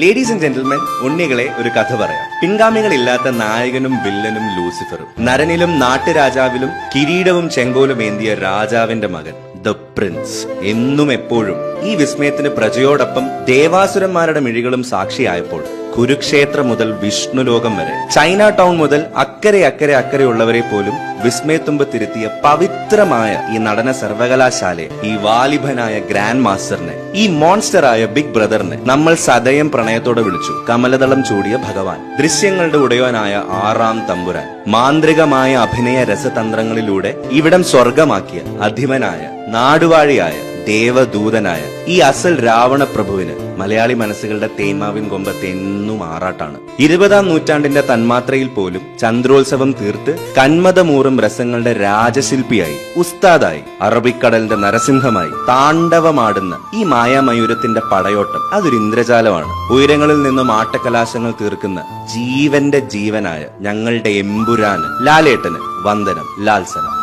Ladies and gentlemen ഉണ്ണികളെ ഒരു കഥ പറയാം. പിൻഗാമികളില്ലാത്ത നായകനും വില്ലനും ലൂസിഫറും നരനിലും നാട്ടുരാജാവിലും കിരീടവും ചെങ്കോലും ഏന്തിയ രാജാവിന്റെ മകൻ ദ പ്രിൻസ് എന്നും എപ്പോഴും ഈ വിസ്മയത്തിന് പ്രജയോടൊപ്പം ദേവാസുരന്മാരുടെ മിഴികളും സാക്ഷിയായപ്പോൾ കുരുക്ഷേത്ര മുതൽ വിഷ്ണുലോകം വരെ. ചൈന ടൗൺ മുതൽ അക്കരെ അക്കരെ അക്കരെയുള്ളവരെ പോലും വിസ്മയത്തുമ്പ് തിരുത്തിയ പവിത്രമായ ഈ നടന സർവകലാശാലയെ ഈ വാലിഭനായ ഗ്രാൻഡ് മാസ്റ്ററിനെ ഈ മോൺസ്റ്ററായ ബിഗ് ബ്രദറിനെ നമ്മൾ സദയം പ്രണയത്തോടെ വിളിച്ചു. കമലതളം ചൂടിയ ഭഗവാൻ ദൃശ്യങ്ങളുടെ ഉടയവനായ ആറാം തമ്പുരാൻ മാന്ത്രികമായ അഭിനയ രസതന്ത്രങ്ങളിലൂടെ ഇവിടം സ്വർഗമാക്കിയ അധിമനായ നാടുവാഴിയായ ദേവദൂതനായ ഈ അസൽ രാവണ പ്രഭുവിന് മലയാളി മനസ്സുകളുടെ തേന്മാവിൻ കൊമ്പത്ത് എന്നും ആറാട്ടാണ്. ഇരുപതാം നൂറ്റാണ്ടിന്റെ തന്മാത്രയിൽ പോലും ചന്ദ്രോത്സവം തീർത്ത് കന്മതമൂറും രസങ്ങളുടെ രാജശില്പിയായി ഉസ്താദായി അറബിക്കടലിന്റെ നരസിംഹമായി താണ്ഡവമാടുന്ന ഈ മായാമയൂരത്തിന്റെ പടയോട്ടം അതൊരു ഇന്ദ്രജാലമാണ്. ഉയരങ്ങളിൽ നിന്നും ആട്ടക്കലാശങ്ങൾ തീർക്കുന്ന ജീവന്റെ ജീവനായ ഞങ്ങളുടെ എമ്പുരാന് ലാലേട്ടന് വന്ദനം ലാൽസനം.